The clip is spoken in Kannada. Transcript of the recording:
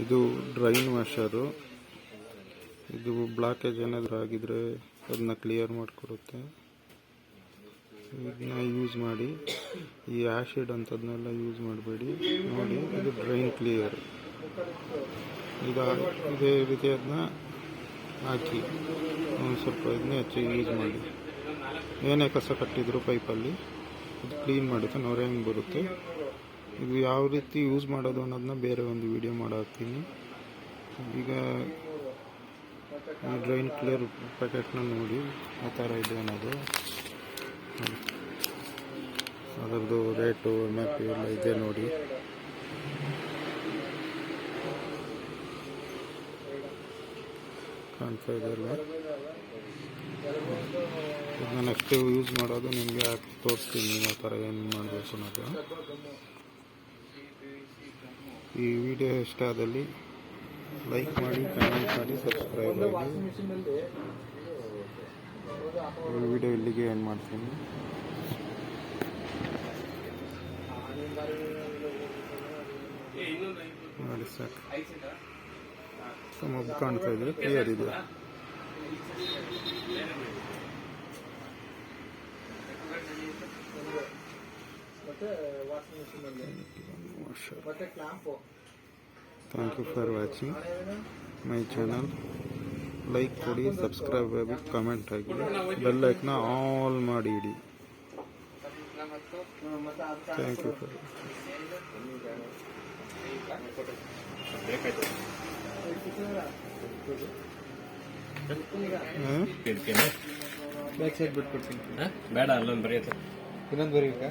ಇದು ಡ್ರೈನ್ ವಾಷರು ಇದು ಬ್ಲಾಕೇಜ್ ಏನಾದರೂ ಆಗಿದ್ರೆ ಅದನ್ನ ಕ್ಲಿಯರ್ ಮಾಡಿಕೊಡುತ್ತೆ. ಇದನ್ನ ಯೂಸ್ ಮಾಡಿ. ಈ ಆ್ಯಸಿಡ್ ಅಂಥದ್ನೆಲ್ಲ ಯೂಸ್ ಮಾಡಬೇಡಿ. ನೋಡಿ, ಇದು ಡ್ರೈನ್ ಕ್ಲಿಯರ್ ಈಗ ಇದೇ ರೀತಿ ಅದನ್ನ ಹಾಕಿ ಒಂದು ಸ್ವಲ್ಪ ಇದನ್ನ ಹೆಚ್ಚಿಗೆ ಯೂಸ್ ಮಾಡಿ. ಏನೇ ಕಸ ಕಟ್ಟಿದ್ರು ಪೈಪಲ್ಲಿ ಇದು ಕ್ಲೀನ್ ಮಾಡುತ್ತೆ, ನೊರೆ ಹೆಂಗೆ ಬರುತ್ತೆ. ಇದು ಯಾವ ರೀತಿ ಯೂಸ್ ಮಾಡೋದು ಅನ್ನೋದನ್ನ ಬೇರೆ ಒಂದು ವಿಡಿಯೋ ಮಾಡಾಕ್ತೀನಿ ಈಗ ಡ್ರೈನ್ ಕ್ಲಿಯರ್ ಪ್ಯಾಕೆಟ್ನ ನೋಡಿ, ಆ ಥರ ಇದೆ ಅನ್ನೋದು. ಅದರದ್ದು ರೇಟು ಎಂ ಆರ್ ಪಿ ಎಲ್ಲ ಇದೆ ನೋಡಿ. ಕಾಣ್ತಾ ಇದೆಲ್ಲ ಇದನ್ನ ನೆಕ್ಸ್ಟ್ ಯೂಸ್ ಮಾಡೋದು ನಿಮಗೆ ತೋರಿಸ್ತೀನಿ, ಆ ಥರ ಏನು ಮಾಡಬೇಕು ಅನ್ನೋದು. ಈ ವಿಡಿಯೋ ಇಷ್ಟ ಆದಲ್ಲಿ ಲೈಕ್ ಮಾಡಿ ಕಮೆಂಟ್ ಮಾಡಿ ಸಬ್ಸ್ಕ್ರೈಬ್ ಮಾಡಿ. ವಿಡಿಯೋ ಇಲ್ಲಿಗೆ ಏನು ಮಾಡ್ತೀನಿ. ನೋಡಿ ಸರ್. ಸೊ ಕಾಣ್ತಾ ಇದ್ರೆ ಕ್ಲಿಯರ್ ಇದೆ. ಮತ್ತೆ ವಾಷಿಂಗ್ ಮಿಷಿನ್ ಅಲ್ಲಿ. ಮತ್ತೆ clamp thank you for watching my channel like ಕೊಡಿ ಸಬ್ಸ್ಕ್ರೈಬ್ ಆಗಿ ಕಮೆಂಟ್ ಆಗಿ. ಬೆಲ್ ಐಕ್ನ ಆಲ್ ಮಾಡಿ ಇಡಿ. Thank you for back side ಬಿಟ್ಬಿಡ್ತೀನಿ. ಬೇಡ ಅಲ್ಲೊಂದು ಬರೆಯುತ್ತೆ. ಇನ್ನೊಂದು ಬರೀಬೇಕಾ